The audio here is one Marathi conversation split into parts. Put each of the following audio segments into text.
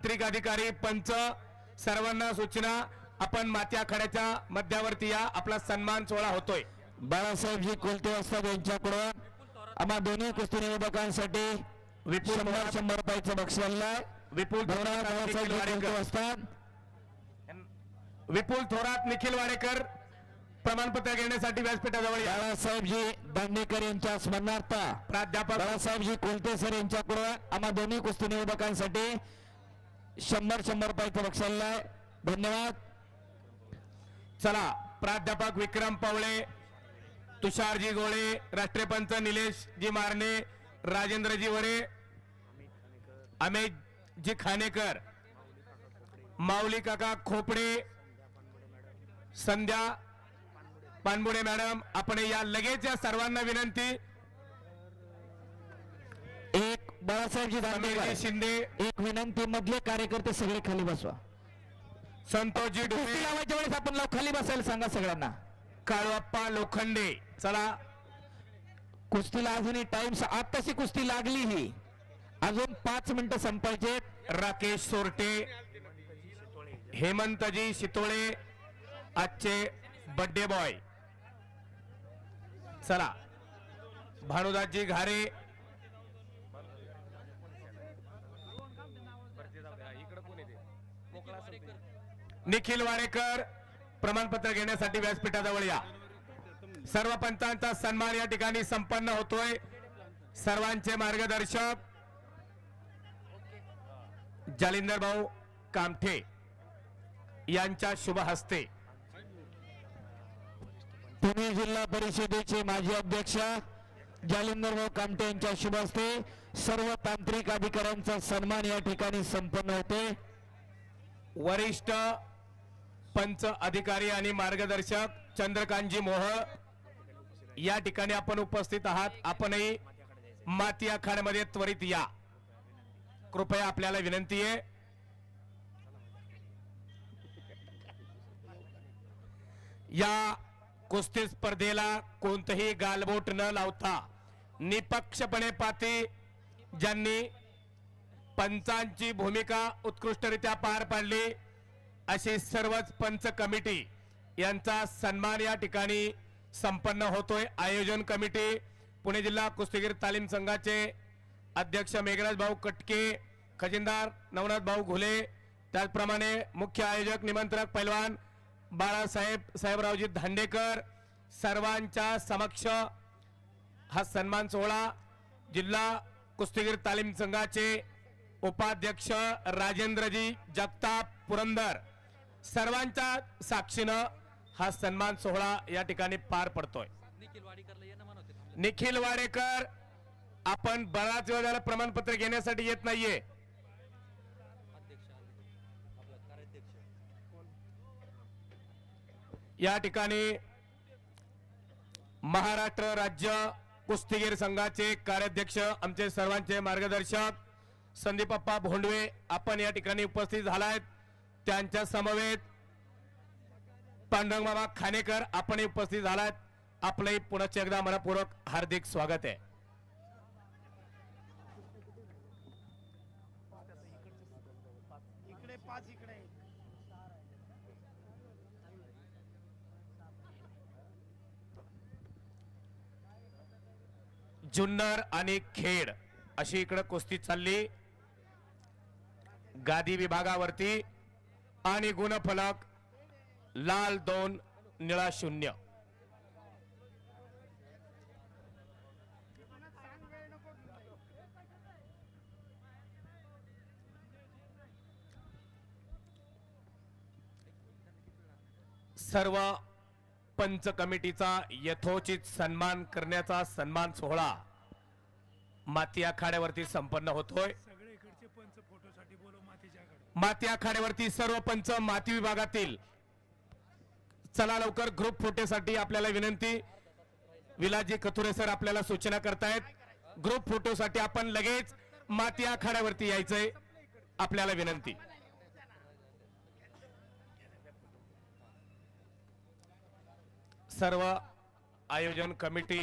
तांत्रिक अधिकारी पंच सर्वांना सूचना आपण माती आखाड्याच्या मध्यावरती या आपला सन्मान सोहळा होतोय. बाळासाहेबजी कोलते असतात यांच्याकडून आम्हा दोन्ही कुस्ती निवेदकांसाठी विपुल शंभर शंभर रुपयाचं बक्षीस आणलंय. विपुल थोरात, बाळासाहेबजी कोलते. असतात. विपुल थोरात निखिल वाडेकर प्रमाणपत्र घेण्यासाठी व्यासपीठाजवळ बाळासाहेबजी दांडेकर यांच्या स्मरणार्थ प्राध्यापक. बाळासाहेबजी कोलते सर यांच्याकडून आम्हा दोन्ही कुस्ती निवेदकांसाठी शंभर शंभर रुपयाचं बक्षीस आणलंय धन्यवाद. चला प्राध्यापक विक्रम पवळे तुषारजी गोळे राष्ट्रीय पंच निलेशजी मारणे राजेंद्रजी वरे अमेशजी खानेकर माऊली काका खोपडे संध्या पानबुडे मॅडम आपण या लगेच या सर्वांना विनंती. एक बाळासाहेबजी दांडेकर शिंदे. एक विनंती मधले कार्यकर्ते सगळे खाली बसवा. संतोषजी डोळे लावायच्या वेळेस आपण लाव खाली बसायला सांगा सगळ्यांना. काळवाप्पा लोखंडे. चला. कुस्तीला अजूनही टाइम आत्ताशी कुस्ती लागली ही. अजून पाच मिनिटं संपायचे राकेश सोरटे. हेमंतजी शितोळे. आजचे बड्डे बॉय चला. भानुदासजी घारे. निखिल वाडेकर प्रमाणपत्र घेण्यासाठी व्यासपीठाजवळ या. सर्व पंचांचा सन्मान या ठिकाणी संपन्न होतोय. सर्वांचे मार्गदर्शक जालिंदर भाऊ कामठे यांच्या शुभ हस्ते. पुणे जिल्हा परिषदेचे माजी अध्यक्ष जालिंदरभाऊ कामटे यांच्या शुभ हस्ते सर्व तांत्रिक अधिकाऱ्यांचा सन्मान या ठिकाणी संपन्न होते वरिष्ठ पंच अधिकारी आणि मार्गदर्शक चंद्रकांतजी मोहळ या ठिकाणी आपण उपस्थित आहात. आपणही माती आखाड्यामध्ये त्वरित या. कृपया आपल्याला विनंती आहे. या कुस्ती स्पर्धेला कोणतंही गालबोट न लावता निपक्षपणे पाती ज्यांनी पंचांची भूमिका उत्कृष्टरित्या पार पाडली अशी सर्वच पंच कमिटी यांचा सन्मान या ठिकाणी संपन्न होतोय. आयोजन कमिटी पुणे जिल्हा कुस्तीगीर तालीम संघाचे अध्यक्ष मेघराज भाऊ कटके खजिनदार नवनाथ भाऊ घुले त्याचप्रमाणे मुख्य आयोजक निमंत्रक पैलवान बाळासाहेब साहेबरावजी धांडेकर सर्वांच्या समक्ष हा सन्मान सोहळा जिल्हा कुस्तीगीर तालीम संघाचे उपाध्यक्ष राजेंद्रजी जगताप पुरंदर सर्वांच्या साक्षीनं हा सन्मान सोहळा या ठिकाणी पार पडतोय. निखिल वाडेकर आपण बराच वेळ झाला प्रमाणपत्र घेण्यासाठी येत नाहीये. या ठिकाणी महाराष्ट्र राज्य कुस्तीगीर संघाचे कार्याध्यक्ष आमचे सर्वांचे मार्गदर्शक संदीपप्पा भोंडवे आपण या ठिकाणी उपस्थित झालायत. त्यांच्या समवेत पांडुरंग बाबा खानेकर आपणही उपस्थित झालात. आपलंही पुनश्च एकदा मनपूर्वक हार्दिक स्वागत आहे. जुन्नर आणि खेड अशी इकडे कुस्ती चालली. गादी विभागावरती आणि गुणफलक लाल दोन निळा शून्य. सर्व पंच कमिटीचा यथोचित सन्मान करण्याचा सन्मान सोहळा माती आखाड्यावरती संपन्न होतोय. सगळे इकडचे पंच फोटोसाठी बोलव. माती आखाड्यावरती सर्व पंच माती विभागातील. चला लवकर ग्रुप फोटोसाठी आपल्याला विनंती. विलाजी कथुरे सर आपल्याला सूचना करतायत. ग्रुप फोटोसाठी आपण लगेच माती आखाड्यावरती यायचंय. आपल्याला विनंती. सर्व आयोजन कमिटी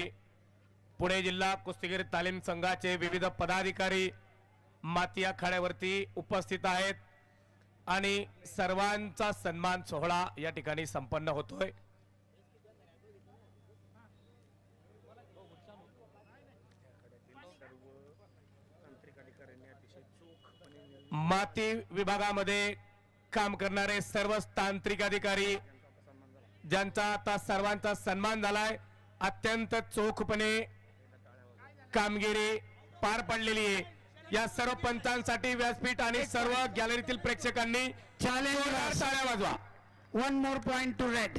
पुणे जिल्हा कुस्तीगीर तालीम संघाचे विविध पदाधिकारी माती आखाड्यावरती उपस्थित आहेत. आणि सर्वांचा सन्मान सोहळा या ठिकाणी संपन्न होतोय. माती विभागामध्ये काम करणारे सर्व तांत्रिक अधिकारी ज्यांचा आता सर्वांचा सन्मान झालाय अत्यंत चोखपणे कामगिरी पार पडलेली आहे. या सर्व पंचांसाठी व्यासपीठ आणि सर्व गॅलरीतील प्रेक्षकांनी टाळ्या वाजवा. One more point to red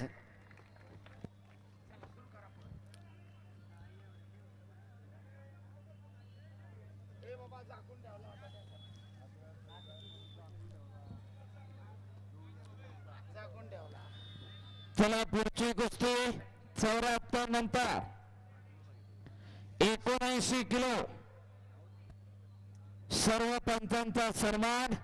चला पुढची कुस्ती चौऱ्याहत्तर नंतर एकोणऐंशी किलो. सर्व पंचांचा सन्मान.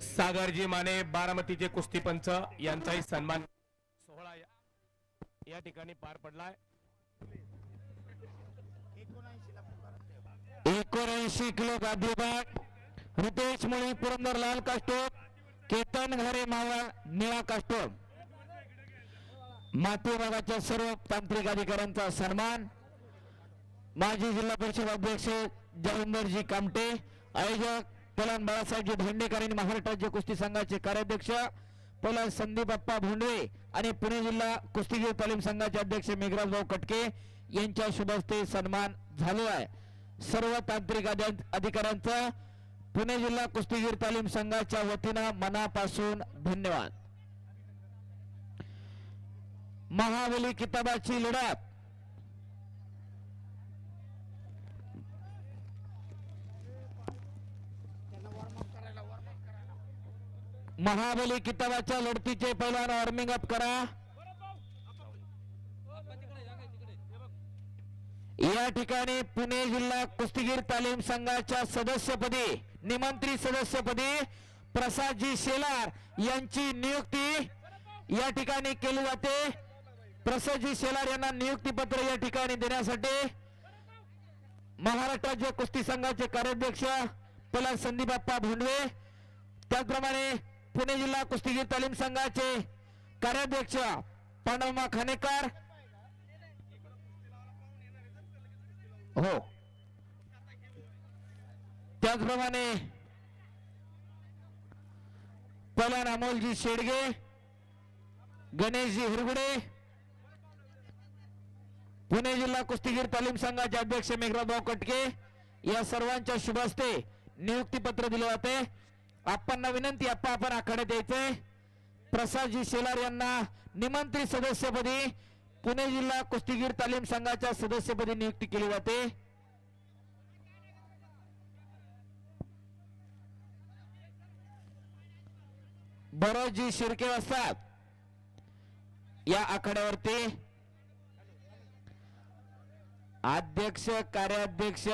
सागरजी माने बारामतीचे कुस्तीपंच यांचाही सन्मान सोहळा या- या ठिकाणी पार पडलाय. एकोणऐंशी किलो गादीबाग रितेश मुळे पुरंदर लाल कास्टोम केतन घरे मावळ निळा काष्टोप माती विभागाच्या सर्व तांत्रिक अधिकाऱ्यांचा सन्मान. माजी जिल्हा परिषद अध्यक्ष जालिंदरजी कामटे आयोजक पलान बाळासाहेबजी भोंडेकर आणि महाराष्ट्र राज्य कुस्ती संघाचे कार्याध्यक्ष पलान संदीप बाप्पा भोंडवे आणि पुणे जिल्हा कुस्तीगीर तालीम संघाचे अध्यक्ष मेघराजभाऊ कटके यांच्या शुभ हस्ते सन्मान झालेला आहे. सर्व तांत्रिक अधि- अधिकाऱ्यांचा पुणे जिल्हा कुस्तीगीर तालीम संघाच्या वतीनं मनापासून धन्यवाद. महाबली किताबाची लढत महाबली किताबाच्या लढतीचे पहिल्यानं वॉर्मिंग अप करा. या ठिकाणी पुणे जिल्हा कुस्तीगीर तालीम संघाच्या सदस्यपदी निमंत्रित सदस्यपदी प्रसादजी शेलार यांची नियुक्ती या ठिकाणी केली जाते. प्रसादजी शेलार यांना नियुक्ती पत्र या ठिकाणी देण्यासाठी महाराष्ट्र राज्य कुस्ती संघाचे कार्याध्यक्ष पला संदीपाप्पा भोंडवे त्याचप्रमाणे पुणे जिल्हा कुस्तीगीर तालीम संघाचे कार्याध्यक्ष पांडवमा खानेकर. हो. त्याचप्रमाणे पलान अमोलजी शेडगे गणेशजी हिरगुडे पुणे जिल्हा कुस्तीगीर तालीम संघाचे अध्यक्ष मेघराजभाऊ कटके या सर्वांच्या शुभ हस्ते नियुक्ती पत्र दिले जाते. आपण विनंती आप्पा आपण आखाड्यात यायचे प्रसादजी शेलार यांना निमंत्रित सदस्यपदी पुणे जिल्हा कुस्तीगीर तालीम संघाच्या सदस्यपदी नियुक्ती केली जाते. बरोजी शिर्के असतात. या आखाड्यावरती अध्यक्ष कार्याध्यक्ष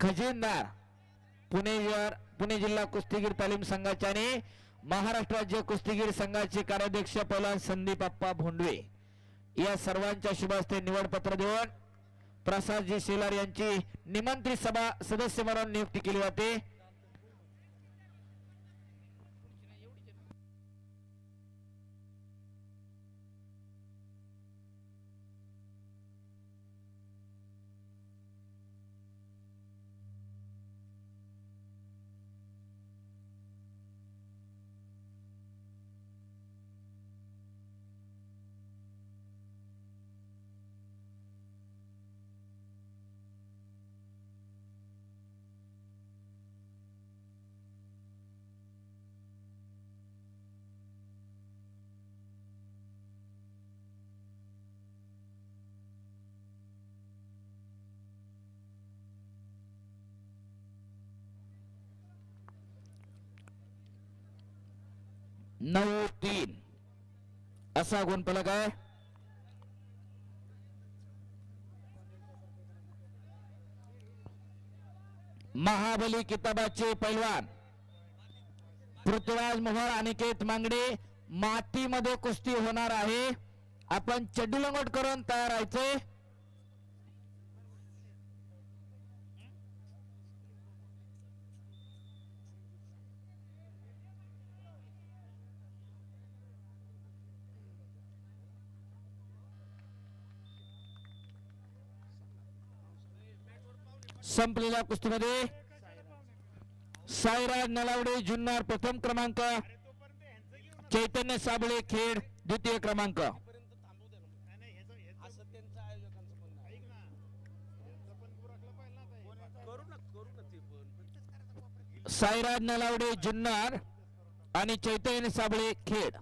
खजिनदार पुणे जिल्हा- पुणे जिल्हा कुस्तीगीर तालीम संघाचे आणि महाराष्ट्र राज्य कुस्तीगीर संघाचे कार्याध्यक्ष पलान संदीप अप्पा भोंडवे. या सर्वांच्या शुभास्ते निवडपत्र देऊन प्रसादजी शेलार यांची निमंत्रित सभा सदस्य म्हणून नियुक्ती केली जाते. नऊ तीन असा गुणफलक आहे? महाबली किताबाचे पैलवान. पृथ्वीराज मोहर अनिकेत मांगडे मातीमध्ये कुस्ती होणार आहे. आपण चड्डी लंगोट करून तयार राहायचंय. संपलेल्या कुस्तीमध्ये साईराज नलावडे जुन्नर प्रथम क्रमांक चैतन्य साबळे खेड द्वितीय क्रमांक. साईराज नलावडे जुन्नर आणि चैतन्य साबळे खेड.